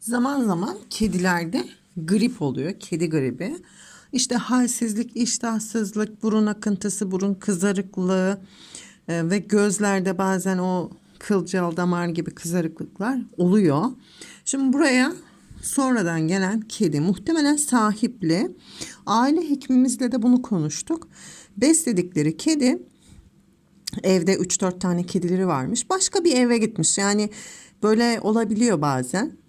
Zaman zaman kedilerde grip oluyor. Kedi gribi. İşte halsizlik, iştahsızlık, burun akıntısı, burun kızarıklığı e, ve gözlerde bazen o kılcal damar gibi kızarıklıklar oluyor. Şimdi buraya sonradan gelen kedi muhtemelen sahipli. Aile hekimimizle de bunu konuştuk. Besledikleri kedi evde 3-4 tane kedileri varmış. Başka bir eve gitmiş. Yani böyle olabiliyor bazen.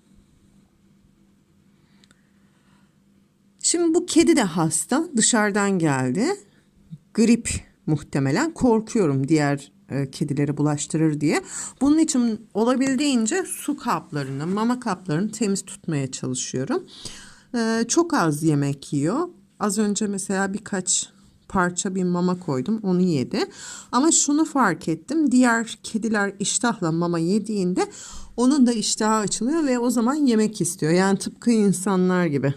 Şimdi bu kedi de hasta. Dışarıdan geldi. Grip muhtemelen. Korkuyorum diğer e, kedilere bulaştırır diye. Bunun için olabildiğince su kaplarını, mama kaplarını temiz tutmaya çalışıyorum. E, çok az yemek yiyor. Az önce mesela birkaç parça bir mama koydum. Onu yedi. Ama şunu fark ettim. Diğer kediler iştahla mama yediğinde onun da iştahı açılıyor ve o zaman yemek istiyor. Yani tıpkı insanlar gibi.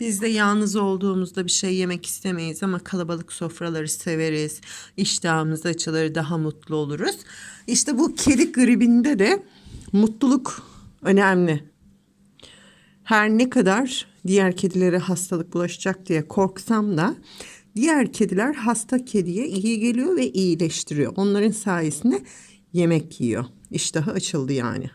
Biz de yalnız olduğumuzda bir şey yemek istemeyiz ama kalabalık sofraları severiz. İştahımız açılır, daha mutlu oluruz. İşte bu kedi gribinde de mutluluk önemli. Her ne kadar diğer kedilere hastalık bulaşacak diye korksam da diğer kediler hasta kediye iyi geliyor ve iyileştiriyor. Onların sayesinde yemek yiyor. İştahı açıldı yani.